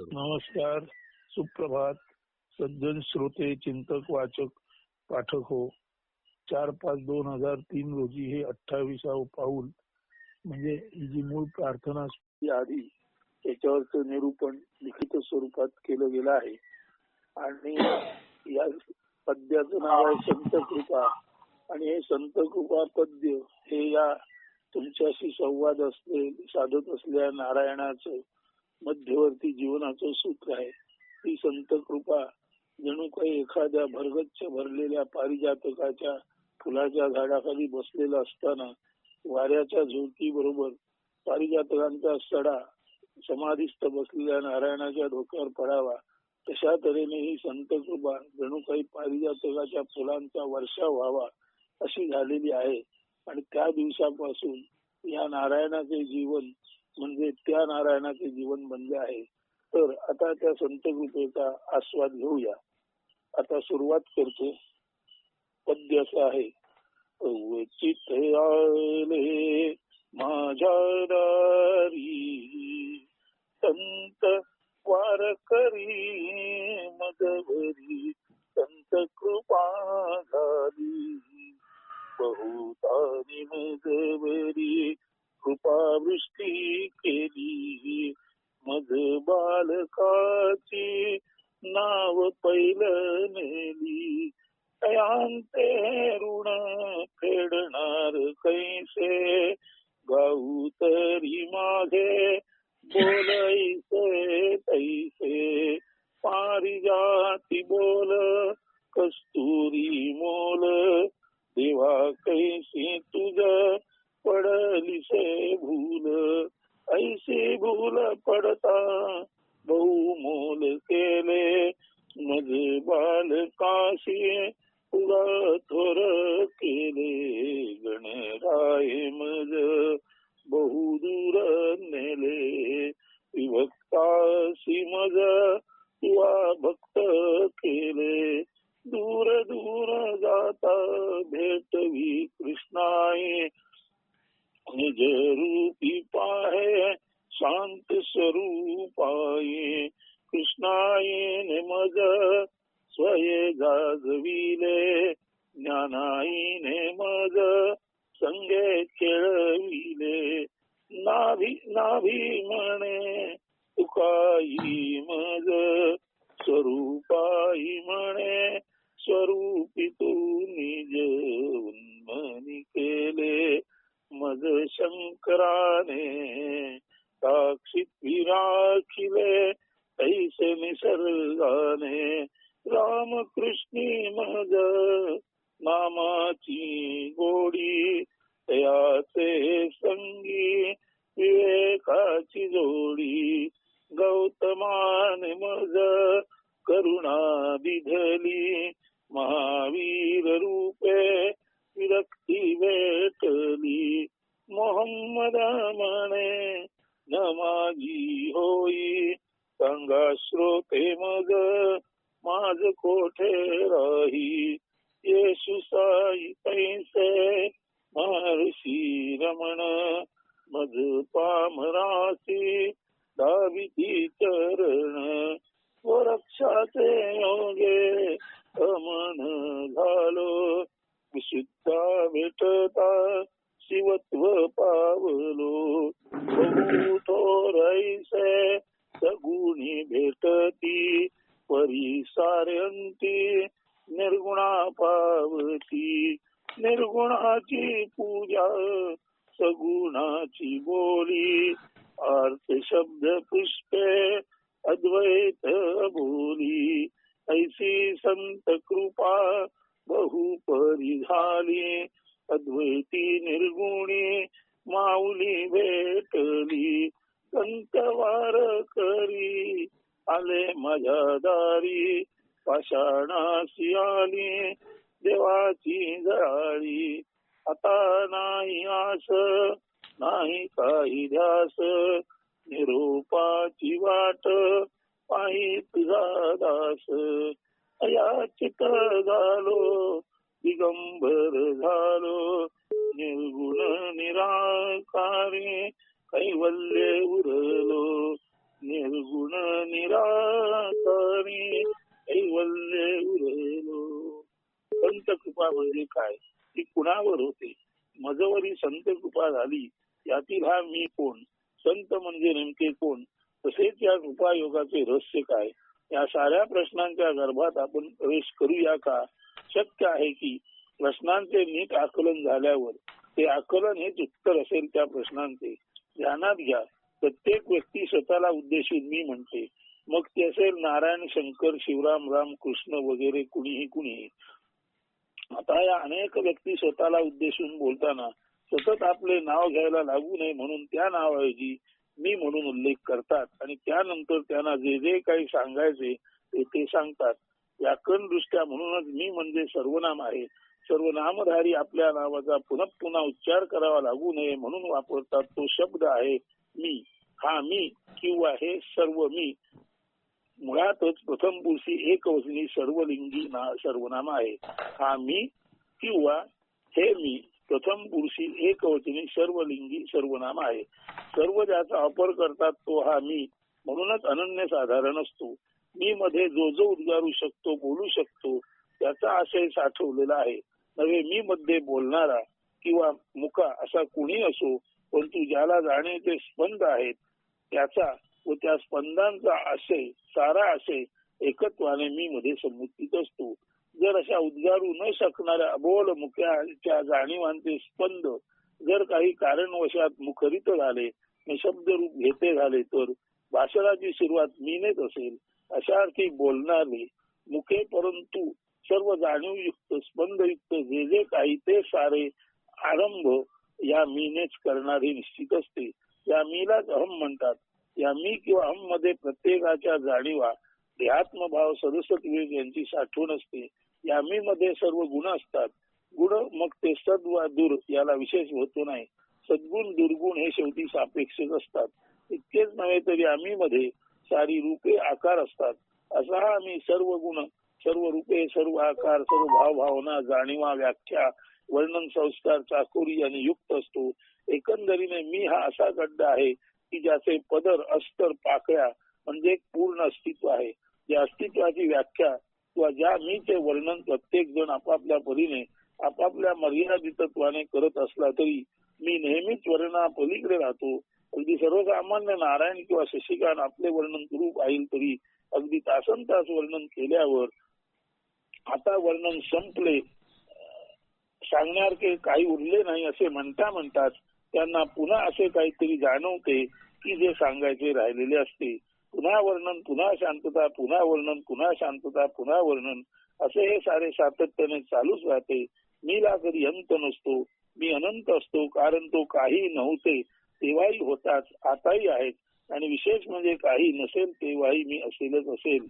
नमस्कार सुप्रभात. सज्जन श्रोते चिंतक वाचक पाठक हो. चार पाच दोन हजार तीन रोजी हे अठ्ठावीसावं पाऊल म्हणजे जी मूळ प्रार्थना आधी त्याच्यावरच निरूपण लिखित स्वरूपात केलं गेलं आहे. आणि या पद्याचं नाव आहे संत कृपा. आणि हे संत कृपा पद्य हे या तुमच्याशी संवाद असले साधत असलेल्या नारायणाचं मध्यवर्ती जीवनाचं सूत्र आहे. ती संत कृपा जणू काही एखाद्या भरगच्च भरलेल्या पारिजातकाच्या फुलाच्या झाडाखाली बसलेला असताना वाऱ्याच्या झोकी बरोबर पारिजातकांचा सडा समाधिस्थ बसलेल्या नारायणाच्या डोक्यावर पडावा तशा तऱ्हेने ही संत कृपा जणू काही पारिजातकाच्या फुलांचा वर्षा व्हावा अशी झालेली आहे. आणि त्या दिवसापासून या नारायणाचे जीवन म्हणजे त्या नारायणाचे जीवन बनले आहे. तर आता त्या संत कृपेचा आस्वाद घेऊया. आता सुरुवात करतो. पद्य असं आहे. अवचित आले माझ्या दारी संत वारकरी मदभरी संत कृपा झाली. बहुतानी मदवरी कृपावृष्टी केली. मग बालकाची नाव पहिलं नेली. तयांते ऋण फेडणार कैसे? गाऊ तरी माझे बोलैसे तैसे. पारिजाती बोल कस्तुरी मोल. देवा कैसी तुझ पडलीसे भूल ऐसे भूल पडता. बहुमोल केले मज बालकाशी पुरा थोर केले गणराय मज. बहु दूर नेले विभक्ताशी मज. तुवा भक्त केले दूर दूर जाता भेटवी कृष्णाय निज रूपी पाहे शांत स्वरूपाये कृष्णाये मज स्वये जाजविले ज्ञानाईने मज संगे खेळविले नाभी नाभी म्हणे तुकाई मज स्वरूपाई म्हणे स्वरूपी तू निज उन्मनी केले। मज शंकराने साक्षी राखिले तैसे निसर्गाने रामकृष्णी मज नामाची गोडी तयाचे संगी विवेकाची जोडी. गुणाची पूजा सगुणाची बोली अर्थ शब्द पुष्पे अद्वैत बोली. ऐसी संत कृपा बहुपरी झाली. अद्वैती निर्गुणी माऊली भेटली. संत वार करी आले माझ्या दारी. पाषाणाशी आली. पायी तुझा दास अयाचित झालो दिगंबर झालो निर्गुण निराकारी कैवल्य उरलो निर्गुण निराकारी कैवल्य उरलो. संत कृपा म्हणजे काय? ती कुणावर होते? मजवरी संत कृपा झाली यातील हा मी कोण? संत म्हणजे नेमके कोण? तसेच या उपायोगाचे रहस्य काय? या साऱ्या प्रश्नांच्या गर्भात आपण प्रवेश करूया का? शक्य आहे की प्रश्नांचे नीट आकलन झाल्यावर ते आकलन हेच उत्तर असेल त्या प्रश्नांचे. ध्यानात घ्या. प्रत्येक व्यक्ती स्वतःला उद्देशून मी म्हणते मग ते असेल नारायण शंकर शिवराम राम कृष्ण वगैरे कुणीही कुणीही. आता या अनेक व्यक्ती स्वतःला उद्देशून बोलताना सतत आपले नाव घ्यायला लागू नये म्हणून त्या नावाऐवजी मी म्हणून उल्लेख करतात आणि त्यानंतर त्यांना जे जे काही सांगायचे ते ते सांगतात. व्याकरण दृष्ट्या म्हणूनच मी म्हणजे सर्वनाम आहे. सर्वनामधारी आपल्या नावाचा पुन्हा पुन्हा उच्चार करावा लागू नये म्हणून वापरतात तो शब्द आहे मी. हा मी किंवा हे सर्व मी. मुळातच प्रथम पुरुषी एक वचनी सर्वलिंगी ना सर्वनाम आहे. हा मी किंवा हे मी. प्रथम पुरुषी एक वचनी सर्वलिंगी सर्वनाम आहे. सर्व ज्याचा वापर करतात तो हा मी. म्हणूनच अनन्य साधारण असतो. मी मध्ये जो जो उद्गारू शकतो बोलू शकतो त्याचा आशय साठवलेला आहे. नव्हे मी मध्ये बोलणारा किंवा मुका असा कुणी असो परंतु ज्याला जाणे ते स्पंद आहेत त्याचा व त्या स्पंदांचा आशय सारा आशय एकत्वाने मी मध्ये समुचित असतो. जर अशा उद्गारू न शकणाऱ्या अबोल मुख्याच्या जाणीवांचे स्पंद जर काही कारणवशात मुखरित झाले शब्द रूप घेते झाले तर भाषणाची सुरुवात मीनेच असेल अशा अर्थी बोलणारे मुखे परंतु सर्व जाणीवयुक्त स्पंदयुक्त जे जे काही ते सारे आरंभ या मीनेच करणारे निश्चित असते. या मीलाच अहम म्हणतात. या मी किंवा अहममध्ये प्रत्येकाच्या जाणीवा ध्यात्मभाव सदसत यांची साठवण असते. यामीमध्ये मध्ये सर्व गुण असतात. गुण मग ते सद वा दूर याला विशेष होतो नाही. सद्गुण दुर्गुण हे शेवटी सापेक्षच असतात. इतकेच नव्हे तरी आम्ही मध्ये सारी रूपे आकार असतात. असा हा आम्ही सर्व गुण सर्व रूपे सर्व आकार सर्व भाव भावना जाणीवा व्याख्या वर्णन संस्कार चाकोरी आणि युक्त असतो. एकंदरीने मी हा असा गड्डा आहे की ज्याचे पदर अस्तर पाकळ्या म्हणजे पूर्ण अस्तित्व आहे. या अस्तित्वाची व्याख्या किंवा ज्या मी ते वर्णन प्रत्येक जण आपापल्या परीने आपापल्या मर्यादितत्वाने करत असला तरी मी नेहमीच वर्णना पलीकडे राहतो. अगदी सर्वसामान्य नारायण किंवा शशिकांत आपले वर्णन करू पाहिजे तरी अगदी तासन तास वर्णन केल्यावर आता वर्णन संपले सांगण्यासारखे काही उरले नाही असे म्हणता म्हणतात त्यांना पुन्हा असे काहीतरी जाणवते की जे सांगायचे राहिलेले असते. पुन्हा वर्णन पुन्हा शांतता पुन्हा वर्णन पुन्हा शांतता पुन्हा वर्णन असे हे सारे सातत्याने चालूच राहते. मीला कधी अंत नसतो. मी अनंत असतो. कारण तो काही नव्हते. तेव्हाही होताच. आताही आहेत. आणि विशेष म्हणजे काही नसेल तेव्हाही मी असेलच असेल.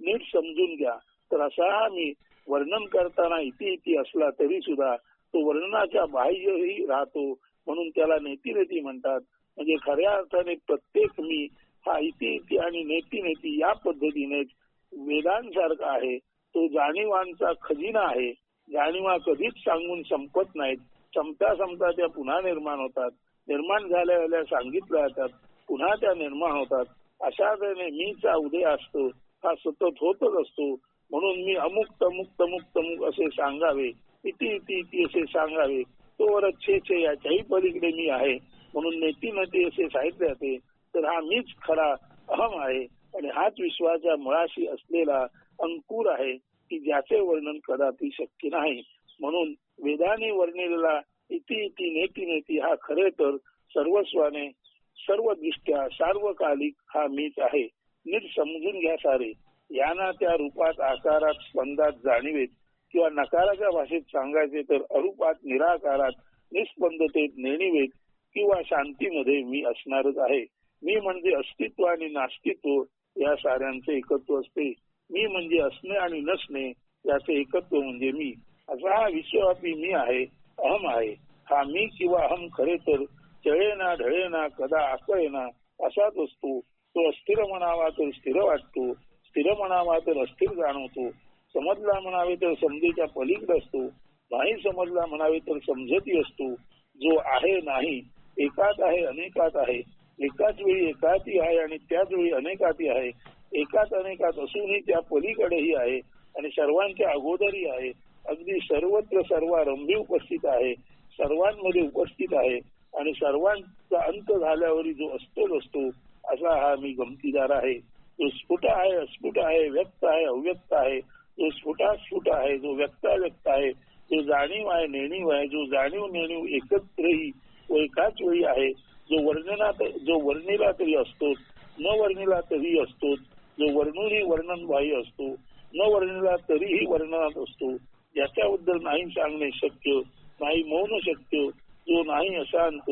नीट समजून घ्या. तर असा हा मी वर्णन करताना इति इति असला तरी सुद्धा तो वर्णनाच्या बाह्यही राहतो. म्हणून त्याला नेती नेती म्हणतात. म्हणजे खऱ्या अर्थाने प्रत्येक मी हा इति इति आणि नेती नेती या पद्धतीनेच वेदांसारखा आहे. तो जाणीवांचा खजिना आहे. जाणीवा कधीच सांगून संपत नाहीत. संपता संपता त्या पुन्हा निर्माण होतात. निर्माण झाल्या झाल्या सांगितल्या जातात. पुन्हा त्या निर्माण होतात. अशा तऱ्हेने मीचा उदय असतो. हा सतत होतच असतो. म्हणून मी अमुक तमुक तमुक तमुक असे सांगावे. इति इति इति असे सांगावे. तो छे छे याच्याही पलीकडे मी आहे. म्हणून नेती नती असे साहित्य जाते तर हा मीच खरा अहम आहे आणि हाच विश्वाच्या मुळाशी असलेला अंकुर आहे की ज्याचे वर्णन कदापि शक्य नाही. म्हणून वेदाने वर्णिलेला इति इति नेती नेती हा खरे तर सर्वस्वाने सर्व दृष्ट्या सार्वकालिक हा मीच आहे. नीट समजून घ्या सारे. यांना त्या रूपात आकारात स्पंदात जाणीवेत किंवा नकाराच्या भाषेत सांगायचे तर अरूपात निराकारात निस्पंदतेत नेणीवेत किंवा शांतीमध्ये मी असणारच आहे. मी म्हणजे अस्तित्व आणि नास्तित्व या साऱ्यांचे एकत्व असते. मी म्हणजे असणे आणि नसणे याचे एकत्व म्हणजे मी. असा हा विश्वव्यापी मी आहे अहम आहे. हा मी किंवा अहम खरे तर चळेना ढळेना कदा आकळेना असाच असतो. तो अस्थिर म्हणावा तर स्थिर वाटतो. स्थिर म्हणावा तर अस्थिर जाणवतो. समजला म्हणावे तर समजेच्या पलीकडे असतो. नाही समजला म्हणावे तर समजती असतो. जो आहे नाही एकात आहे अनेकात आहे. एकाच वेळी एकाती आहे आणि त्याच वेळी अनेकाती आहे. एकाच अनेकात असूनही त्या पलीकडेही आहे आणि सर्वांच्या अगोदरही आहे. अगदी सर्वत्र सर्वारंभी उपस्थित आहे. सर्वांमध्ये उपस्थित आहे आणि सर्वांचा अंत झाल्यावर जो असतो असतो असा हा मी गमतीदार आहे. जो स्फुट आहे अस्फुट आहे व्यक्त आहे अव्यक्त आहे जो स्फुटास्फुट आहे जो व्यक्ताव्यक्त आहे जो जाणीव आहे नेणीव आहे जो जाणीव नेणीव एकत्रही व एकाच वेळी आहे. जो वर्णनात जो वर्णिला तरी असतो न वर्णिला तरी असतो जो वर्णूनही वर्णनबाह्य असतो न वर्णिला तरीही वर्णनात असतो याच्याबद्दल नाही सांगणे शक्य नाही मौन शक्य जो नाही अशांत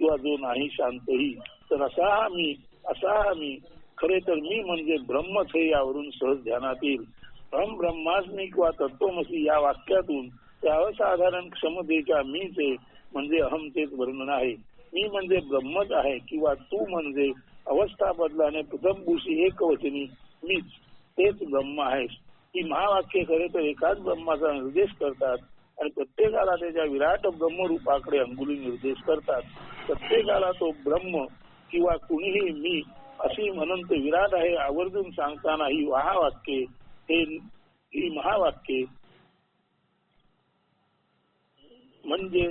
किंवा जो नाही शांतही. तर असा हा मी असा हा मी खरे तर मी म्हणजे ब्रह्मच हे यावरून सहज ध्यानात येईल. हम ब्रह्मास्मी किंवा तत्वमसी या वाक्यातून त्या असाधारण क्षमतेच्या मीचे म्हणजे अहमतेच वर्णन आहे. मी म्हणजे ब्रह्मच आहे किंवा तू म्हणजे अवस्था बदलाने प्रथमभूषी एक वचनी मीच तेच ब्रह्म आहेस. ही महावाक्य खरे तर एकाच ब्रह्माचा निर्देश करतात आणि प्रत्येकाला त्याच्या विराट ब्रह्मरूपाकडे अंगुली निर्देश करतात. प्रत्येकाला तो ब्रह्म किंवा कुणीही मी अशी म्हणून ते विराट आहे आवर्जून सांगताना ही महावाक्ये हे ही महावाक्ये म्हणजे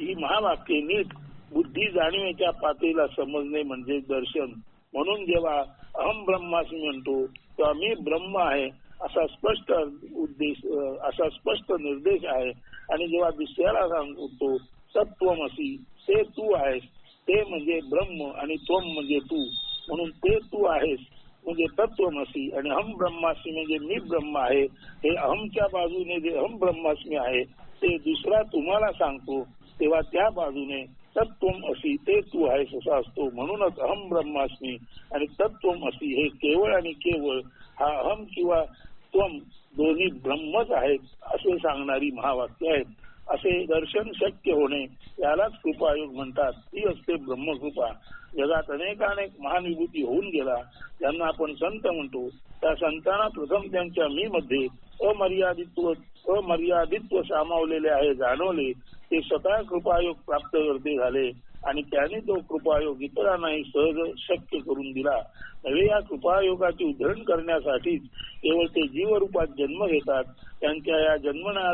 ही महावाक्ये नीट बुद्धी जाणीवेच्या पातळीला समजणे म्हणजे दर्शन. म्हणून जेव्हा अहम ब्रह्मास्मी म्हणतो तेव्हा मी ब्रह्म आहे असा स्पष्ट उद्देश असा स्पष्ट निर्देश आहे. आणि जेव्हा दुसऱ्याला सांगतो तत्वमसी ते तू आहेस. ते म्हणजे ब्रह्म आणि त्वम म्हणजे तू. म्हणून ते तू आहेस म्हणजे तत्वमसी. आणि अहम ब्रह्मास्मी म्हणजे मी ब्रह्म आहे. हे अहमच्या बाजूने जे अहम ब्रह्मास्मी आहे ते दुसरा तुम्हाला सांगतो तेव्हा त्या बाजूने तत्वम असी ते तू आहेस असा असतो म्हणूनच अहम ब्रह्मास्मी. आणि तत्वम असी हे केवळ आणि केवळ हा अहम किंवा त्वम दोन्ही ब्रह्मच आहेत असे सांगणारी महावाक्य आहेत. असे दर्शन शक्य होणे यालाच कृपायोग म्हणतात. ती असते ब्रह्मकृपा. जगात अनेकानेक महान विभूती होऊन गेला. ज्यांना आपण संत म्हणतो. त्या संतांना प्रथम त्यांच्या मी मध्ये अमर्यादित्व अमर्यादित्व सामावलेले आहे जाणवले. ते स्वतः कृपायोग प्राप्त करते झाले आणि त्याने तो कृपायोग इतरांनाही सहज शक्य करून दिला. नव्हे या कृपायोगाचे उद्धरण करण्यासाठीच केवळ ते जीवरूपात जन्म घेतात. त्यांच्या या जन्मना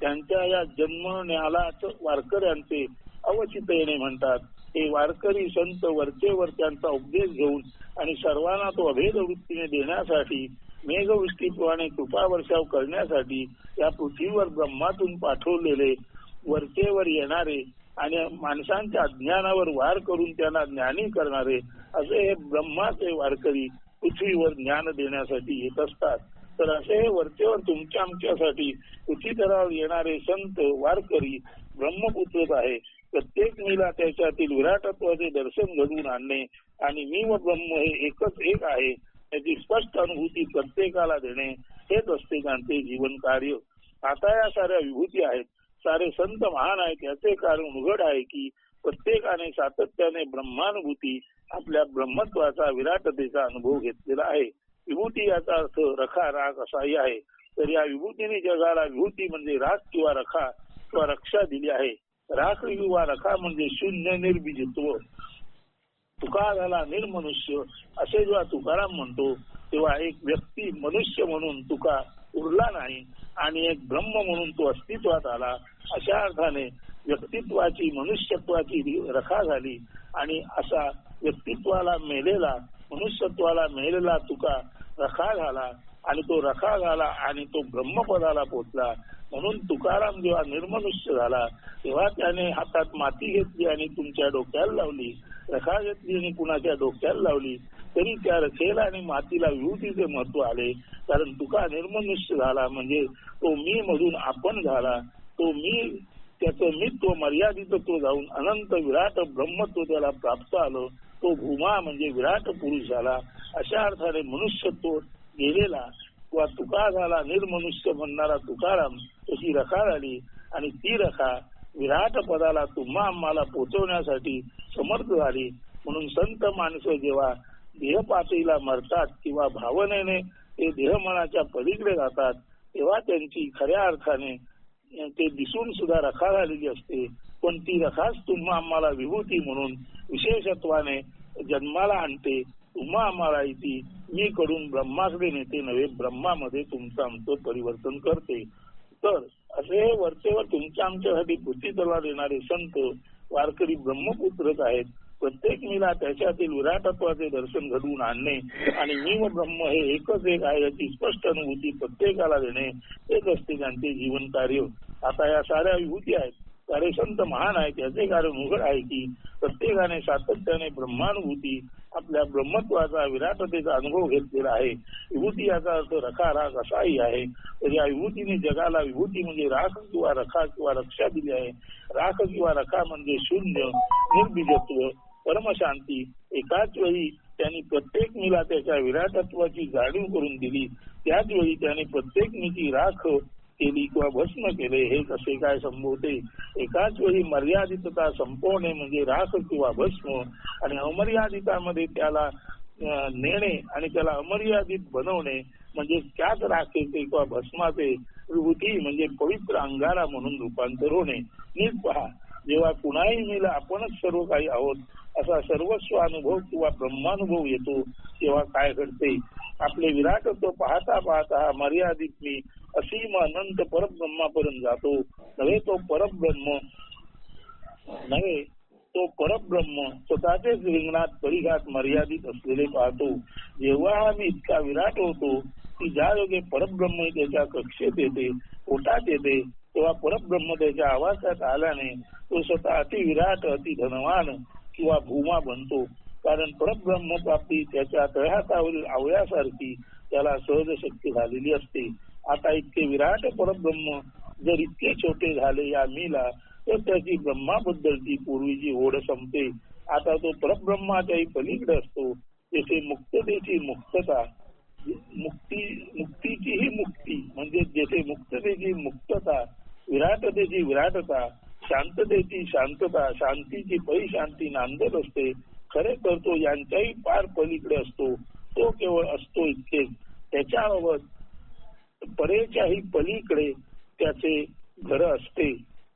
त्यांच्या या जन्मण्यालाच वारकऱ्यांचे अवचित येणे म्हणतात. हे वारकरी संत वरचेवर त्यांचा उपदेश घेऊन आणि सर्वांना तो अभेद वृत्तीने देण्यासाठी मेघवृष्टीप्रमाणे कृपा वर्षाव करण्यासाठी या पृथ्वीवर ब्रह्मातून पाठवलेले वरचेवर येणारे आणि माणसांच्या अज्ञानावर वार करून त्यांना ज्ञानी करणारे असे हे ब्रह्माचे वारकरी पृथ्वीवर ज्ञान देण्यासाठी येत असतात. तर असे हे वरचेवर तुमच्या आमच्यासाठी पृथ्वीतरावर येणारे संत वारकरी ब्रह्मपुत्रच आहे. प्रत्येक मीला त्याच्यातील विराटत्वाचे दर्शन घडवून आणणे आणि मी व ब्रह्म हे एकच एक आहे. त्याची स्पष्ट अनुभूती प्रत्येकाला देणे हेच असते त्यांचे जीवन कार्य. आता या साऱ्या विभूती आहेत. सारे संत महान आहेत. याचे कारण उघड आहे की प्रत्येकाने सातत्याने ब्रह्मानुभूती आपल्या ब्रह्मत्वाचा विराटतेचा अनुभव घेतलेला आहे. विभूती याचा अर्थ रखा राग असाही आहे. तर या विभूतीने जगाला विभूती म्हणजे राग किंवा रखा किंवा रक्षा दिली आहे. राख किंवा रखा म्हणजे शून्य निर्बीजत्व तुका झाला निर्मनुष्य असे जेव्हा तुकाराम म्हणतो तेव्हा एक व्यक्ती मनुष्य म्हणून तुका उरला नाही आणि एक ब्रह्म म्हणून तो अस्तित्वात आला अशा अर्थाने व्यक्तित्वाची मनुष्यत्वाची रखा झाली आणि असा व्यक्तित्वाला मेलेला मनुष्यत्वाला मेलेला तुका रखा झाला आणि तो रखा झाला आणि तो ब्रह्मपदाला पोचला. म्हणून तुकाराम जेव्हा निर्मनुष्य झाला तेव्हा त्याने हातात माती घेतली आणि तुमच्या डोक्याला लावली. रखा घेतली आणि कुणाच्या डोक्याला लावली तरी त्या रखेला आणि मातीला विभूतीचे महत्त्व आले. कारण तुका निर्मनुष्य झाला म्हणजे तो मी मधून आपण झाला. तो मी त्याचं मित्व मर्यादितत्व जाऊन अनंत विराट ब्रह्मत्व त्याला प्राप्त आलं. तो भूमा म्हणजे विराट पुरुष झाला. अशा अर्थाने मनुष्यत्व गेलेला किंवा तुका झाला निर्मनुष्य म्हणणारा तुकाराम तशी रखा झाली आणि ती रखा विराट पदाला तुम्हा आम्हाला पोचवण्यासाठी समर्थ झाली. म्हणून संत माणसं जेव्हा देहपातळीला मरतात किंवा भावनेने ते देहमनाच्या पलीकडे जातात तेव्हा त्यांची खऱ्या अर्थाने ते दिसून सुद्धा रखा झालेली असते. पण ती रखाच तुम्हा आम्हाला विभूती म्हणून विशेषत्वाने जन्माला आणते. तुम्हा आम्हाला ती मी कडून ब्रह्माकडे नेते नव्हे ब्रह्मामध्ये तुमचं आमचं परिवर्तन करते. तर असे वरचेवर तुमच्या आमच्यासाठी पुतीतला देणारे संत वारकरी ब्रह्मपुत्रच आहेत. प्रत्येक मीला त्याच्यातील विराटत्वाचे दर्शन घडवून आणणे आणि मी व ब्रह्म हे एकच एक आहे याची स्पष्ट अनुभूती प्रत्येकाला देणे हेच असते त्यांचे जीवन कार्य. आता या साऱ्या विभूती आहेत. सारे संत महान आहेत. याचे कारण उघड आहे की प्रत्येकाने सातत्याने ब्रह्मानुभूती आपल्या ब्रह्मत्वाचा विराटतेचा अनुभव घेतलेला आहे. विभूती याचा अर्थ रखा राख असाही आहे. तर या विभूतीने जगाला विभूती म्हणजे राख किंवा रखा किंवा रक्षा दिली आहे. राख किंवा रखा म्हणजे शून्य निर्बीजत्व परमशांती. एकाच वेळी त्यांनी प्रत्येक मीला त्याच्या विराटत्वाची जाणीव करून दिली. त्याच वेळी त्याने प्रत्येक मीची राख केली किंवा भस्म केले हे कसे काय संभवते एकाच वेळी मर्यादितता संपवणे म्हणजे राख किंवा भस्म आणि अमर्यादितामध्ये त्याला नेणे आणि त्याला अमर्यादित बनवणे म्हणजे त्याच राखेचे किंवा भस्माचे विभूती म्हणजे पवित्र अंगारा म्हणून रूपांतर होणे. नीट पहा जेव्हा कुणाही मीला आपणच सर्व काही आहोत असा सर्वस्व अनुभव किंवा ब्रह्मानुभव येतो तेव्हा काय घडते? आपले विराटत्व पाहता पाहता मर्यादित मी असीम अनंत परब्रह्मापर्यंत जातो. नव्हे तो परब्रह्म नव्हे तो परब्रह्म स्वतःचेच रिंगणात परिघात मर्यादित असलेले पाहतो. जेव्हा हा मी इतका विराट होतो की ज्या योगे परब्रह्म त्याच्या कक्षेत येते पोटात येते तेव्हा परब्रह्म त्याच्या आवासात आल्याने तो स्वतः अति विराट अति धनवान किंवा भूमा बनतो. कारण परब्रह्म प्राप्ती त्याच्या तळहातावरील आवळ्यासारखी त्याला सहज शक्ती झालेली असते. आता इतके विराट परब्रह्म जर इतके छोटे झाले या मीला तर त्याची ब्रह्माबद्दलची पूर्वीची ओढ संपते आता तो परब्रह्माच्याही पलीकडे असतो. जसे मुक्ततेची मुक्तता मुक्ती मुक्तीचीही मुक्ती म्हणजे जेथे मुक्ततेची मुक्तता विराटतेची विराटता शांततेची शांतता शांतीची परिशांती शांती नांदत असते खरे तर तो यांच्याही पार पलीकडे असतो तो केवळ असतो इतकेच. त्याच्याबाबत परेच्याही पलीकडे त्याचे घर असते.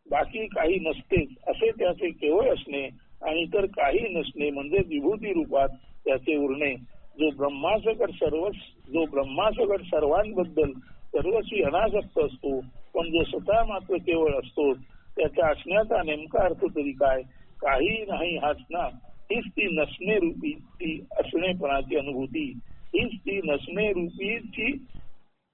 बाकी काही नसतेच असे त्याचे केवळ असणे आणि तर काही नसणे म्हणजे विभूती रूपात त्याचे उरणे. जो ब्रह्मासकट सर्व जो ब्रह्मासकट सर्वांबद्दल सर्वस्वी अनासक्त असतो पण जो स्वतः मात्र केवळ असतो त्याच्या असण्याचा नेमका अर्थ तरी काय? काही नाही हाच ना. हीच ती नसणे रूपी ती असणेपणाची अनुभूती. हीच ती नसणे रूपीची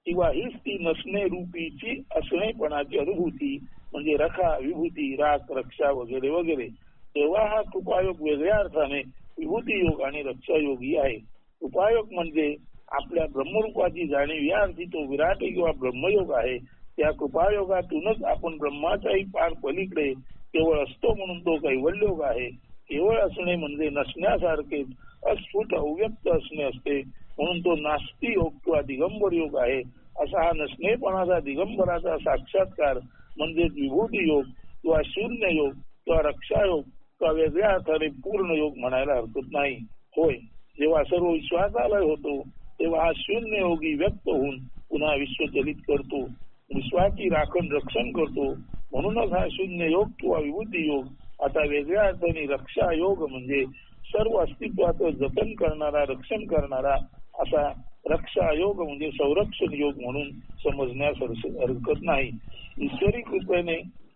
किंवा हीच ती नसणे रूपीची असणेपणाची अनुभूती म्हणजे रखा विभूती राख रक्षा वगैरे वगैरे तेव्हा हा कृपायोग वेगळ्या अर्थाने विभूती योग आणि रक्षा योगी आहे. कृपायोग म्हणजे आपल्या ब्रह्मरूपाची जाणीव या अर्थी तो विराट किंवा ब्रह्मयोग आहे. त्या कृपायोगातूनच आपण ब्रह्माच्याही पार पलीकडे केवळ असतो म्हणून तो कैवल्योग आहे. केवळ असणे म्हणजे नसण्यासारखेच अस्फुट अव्यक्त असणे असते. म्हणून तो नास्ती योग किंवा दिगंबर योग आहे असा हा नसणेपणाचा दिगंबराचा साक्षात्कार म्हणजे विभूती योग किंवा शून्य योग किंवा रक्षा योग किंवा वेगळ्या अर्थाने पूर्ण योग म्हणायला हरकत नाही. होय जेव्हा सर्व विश्वासालय होतो तेव्हा हा शून्य योगी व्यक्त होऊन पुन्हा विश्व चलित करतो. विश्वाची राखण रक्षण करतो. म्हणूनच हा शून्य योग किंवा विभूती योग आता वेगळ्या अर्थाने रक्षा योग म्हणजे सर्व अस्तित्वाचं जतन करणारा, रक्षण करणारा असा रक्षा योग संरक्षण योग समजण्यास हरकत नाही. ईश्वरी कृपेने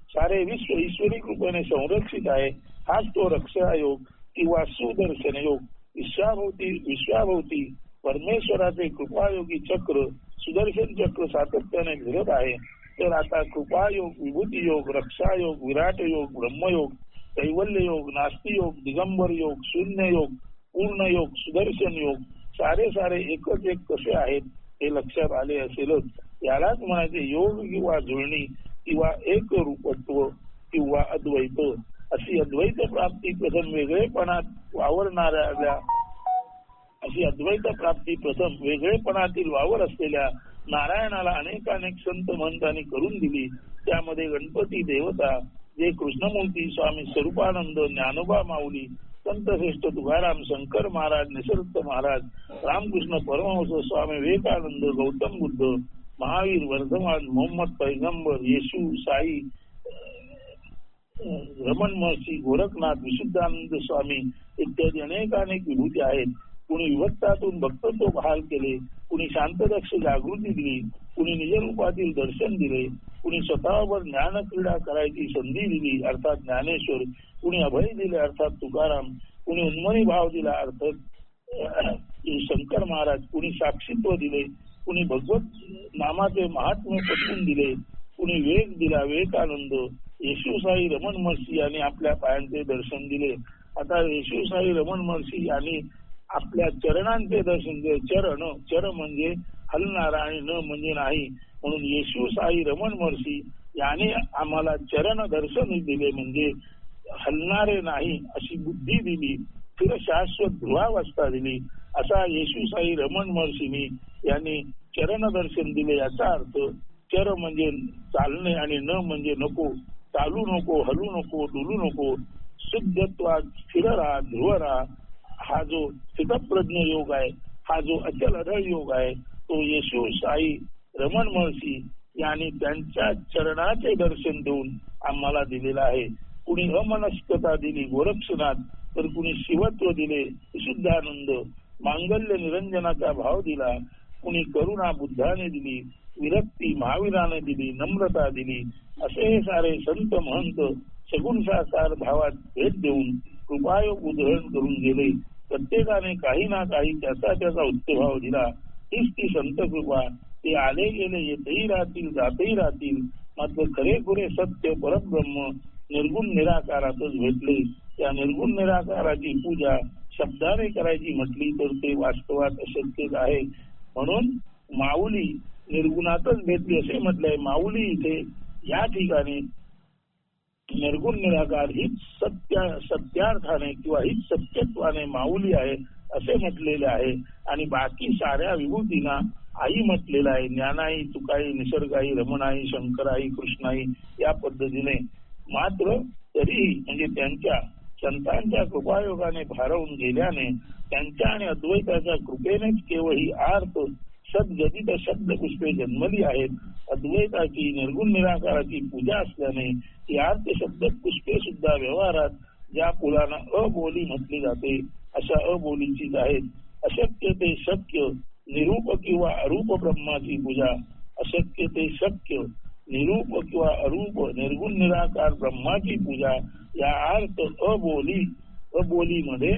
सारे विश्व ईश्वरी कृपेने संरक्षित आहे. हाच तो रक्षा योग किंवा सुदर्शन योग. विश्वाभोवती विश्वाभोवती परमेश्वराचे कृपायोगी चक्र, सुदर्शन चक्र सातत्याने फिरत आहे. तर आता कृपायोग विभूती योग रक्षा योग विराट योग ब्रह्मयोग कैवल्य योग नास्ती योग दिगंबर योग शून्य योग पूर्ण योग सुदर्शन योग सारे सारे एकच एक कसे आहेत हे लक्षात आले असेलच. यालाच म्हणायचे योग किंवा जुळणी किंवा एक रूपत्व किंवा अद्वैत. अशी अद्वैत प्राप्ती प्रथम वेगळेपणात वावरणाऱ्या अशी अद्वैत प्राप्ती प्रथम वेगळेपणातील वावर असलेल्या नारायणाला अनेक संत महंतांनी करून दिली. त्यामध्ये गणपती देवता जे कृष्णमूर्ती स्वामी स्वरूपानंद ज्ञानोबा माऊली संत श्रेष्ठ तुकाराम शंकर महाराज निसर्ग महाराज रामकृष्ण परमहंस स्वामी विवेकानंद गौतम बुद्ध महावीर वर्धमान मोहम्मद पैगंबर येशू साई रमण महर्षी गोरखनाथ विशुद्धानंद स्वामी इत्यादी अनेक अनेक विभूती आहेत कुणी विभक्तातून भक्तत्व बहाल केले कुणी शांतदक्ष जागृती दिली कुणी निजरूपातील दर्शन दिले कुणी स्वतःवर ज्ञान क्रीडा करायची संधी दिली अर्थात ज्ञानेश्वर कुणी अभय दिले अर्थात तुकाराम कुणी उन्मनी भाव दिला अर्थात शंकर महाराज कुणी साक्षीत्व दिले कुणी भगवत नामाचे महात्म्य पटवून दिले कुणी वेग दिला विवेकानंद येशू साई रमण महर्षी यांनी आपल्या पायांचे दर्शन दिले. आता येशू साई रमण महर्षी यांनी आपल्या चरणांचे दर्शन दिले चरण चर म्हणजे हलणारा आणि न म्हणजे नाही. म्हणून येशू साई रमण महर्षी याने आम्हाला चरण दर्शन दिले म्हणजे हलणारे नाही अशी बुद्धी दिली स्थिर शाश्वत ध्रुवावस्था दिली. असा येशू साई रमण महर्षीनी यांनी चरण दर्शन दिले याचा अर्थ चर म्हणजे चालणे आणि न म्हणजे नको चालू नको हलू नको डुलू नको शुद्धत्वात स्थिर राहा ध्रुव राहा. हा जो स्थितप्रज्ञ योग आहे हा जो अचल अढळ योग आहे तो येशू साई रमण महर्षी यांनी त्यांच्या चरणाचे दर्शन देऊन आम्हाला दिलेला आहे. कुणी अमनस्कता दिली गोरक्षनाथ तर कुणी शिवत्व दिले शुद्धानंद मांगल्य निरंजनाचा भाव दिला कुणी करुणा बुद्धाने दिली विरक्ती महावीराने दिली नम्रता दिली असे हे सारे संत महंत सगुण साकार भावात भेट देऊन कृपायोग उधळण करून गेले. प्रत्येकाने काही ना काही त्याचा त्याचा उत्तभाव दिला. हीच ती संत कृपा. ते आले गेले येतही राहतील जातही राहतील. मात्र खरेखुरे सत्य परब्रह्म निर्गुण निराकारातच भेटले. त्या निर्गुण निराकाराची पूजा शब्दाने करायची म्हटली तर ते वास्तवात अशक्यच आहे. म्हणून माऊली निर्गुणातच भेटली असे म्हटलंय. माऊली इथे या ठिकाणी निर्गुण निराकार हीच सत्य सत्यार्थाने किंवा हीच सत्यत्वाने माऊली आहे असे म्हटलेले आहे. आणि बाकी साऱ्या विभूतींना आई म्हटलेलं आहे ज्ञानाई तुकाई निसर्गाई रमणाई शंकराई कृष्णाई या पद्धतीने. मात्र तरीही म्हणजे त्यांच्या संतांच्या कृपायोगाने भारवून गेल्याने त्यांच्या आणि अद्वैताच्या कृपेनेच केवळ ही आर्त सद्गदित शब्द पुष्पे जन्मली आहेत, अद्वैताची, निर्गुण निराकाराची पूजा असल्याने ही आर्त शब्द पुष्पे सुद्धा व्यवहारात, ज्या पुलांना अबोली म्हटली जाते, अशा अबोलीचीच आहेत. अशक्य ते शक्य, निरूप किंवा अरूप ब्रह्माची पूजा. अशक्य ते शक्य, निरूप किंवा अरूप, निर्गुण निराकार ब्रह्माची पूजा. या अर्थ अबोली, अबोलीमध्ये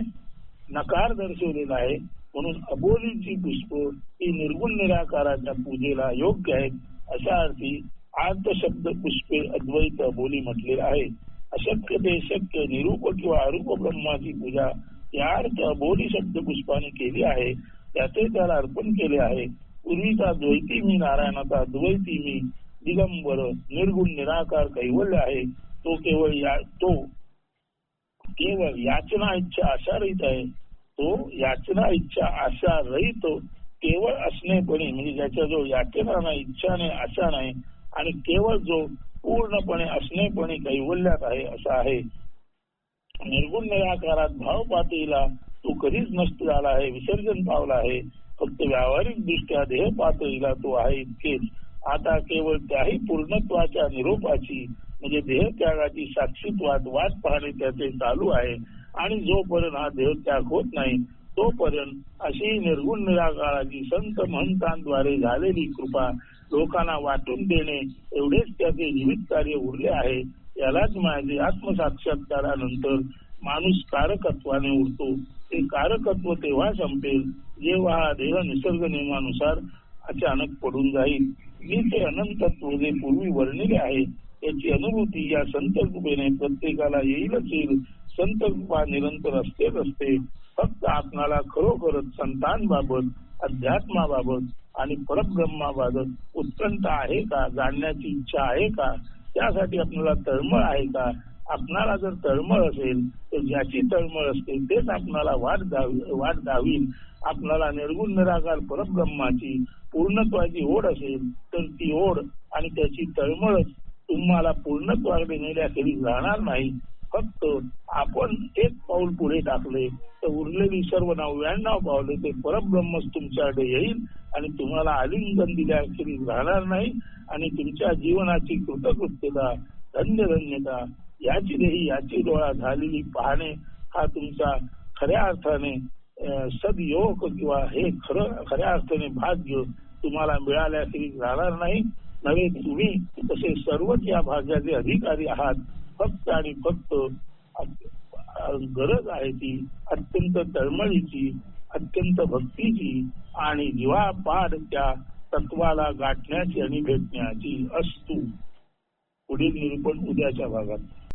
नकार दर्शवलेला आहे. म्हणून अबोलीची पुष्प ही निर्गुण निराकाराच्या पूजेला योग्य आहेत. अशा अर्थी आर्थ शब्द पुष्पे अद्वैत अबोली म्हटले आहे. अशक्य ते शक्य निरूप किंवा अरूप ब्रह्माची पूजा या अर्थ अबोली शब्द पुष्पाने केली आहे. त्याचे त्याला अर्पण केले आहे. पूर्वीचा द्वैती मी नारायणाचा द्वैती मी दिगंबर निर्गुण निराकार कैवल्य आहे. तो केवळ या तो केवळ याचना इच्छा अशा रीत आहे. तो याचना इच्छा आशा रहित केवळ असणेपणे म्हणजे ज्याच्या जो याचना नाही इच्छा नाही आशा नाही आणि केवळ जो पूर्णपणे असणे पणे कैवल्यात आहे असा आहे. निर्गुण निराकारात भाव पातळीला तो कधीच नष्ट झाला आहे विसर्जन पावला आहे. फक्त व्यावहारिक दृष्ट्या देह पातळीला तो आहे इतकेच. आता केवळ त्याही पूर्णत्वाच्या निरोपाची म्हणजे देह त्यागाची साक्षीत्वात वाट पाहणे त्याचे चालू आहे. आणि जोपर्यंत हा देहत्याग होत नाही तोपर्यंत अशी निर्गुण निराकाराची संत महंतांद्वारे झालेली कृपा लोकांना वाटून देणे एवढेच त्याचे जीवित कार्य उरले आहे. यालाच माझे आत्मसाक्षात्कारानंतर माणूस कारकत्वाने उरतो. ते कारकत्व तेव्हा संपेल जेव्हा हा देह निसर्ग नियमानुसार अचानक पडून जाईल. मी ते अनंतत्व जे पूर्वी वर्णिले आहे. त्याची अनुभूती या संत कृपेने प्रत्येकाला येईलच येईल. संत कृपा निरंतर असतेच असते फक्त आपणाला खरोखरच संतांबाबत अध्यात्माबाबत आणि परब्रह्माबाबत उत्कंठ आहे का जाणण्याची इच्छा आहे का त्यासाठी आपल्याला तळमळ आहे का? आपणाला जर तळमळ असेल तर ज्याची तळमळ असते तेच आपणाला वाट वाट दावील आपणाला निर्गुण निराकार परब्रह्माची पूर्णत्वाची ओढ असेल तर ती ओढ आणि त्याची तळमळच तुम्हाला पूर्णत्वाकडे नेल्याखेरीज राहणार नाही. फक्त आपण एक पाऊल पुढे टाकले तर उरलेली सर्व नव्याण्णव पावले ते परब्रह्मच तुमच्याकडे येईल आणि तुम्हाला आलिंगन दिल्याखेरीज राहणार नाही आणि तुमच्या जीवनाची कृतकृत्यता धन्य धन्यता याची देही याची डोळा झालेली पाहणे हा तुमचा खऱ्या अर्थाने सदयोग किंवा हे खरं खऱ्या अर्थाने भाग्य तुम्हाला मिळाल्याखेरी राहणार नाही. नव्हे तुम्ही तसे सर्वच या भाग्याचे अधिकारी आहात. फक्त आणि फक्त गरज आहे ती अत्यंत तळमळीची अत्यंत भक्तीची आणि जीवापार त्या तत्वाला गाठण्याची आणि भेटण्याची असतो. पुढील निरूपण उद्याच्या भागात.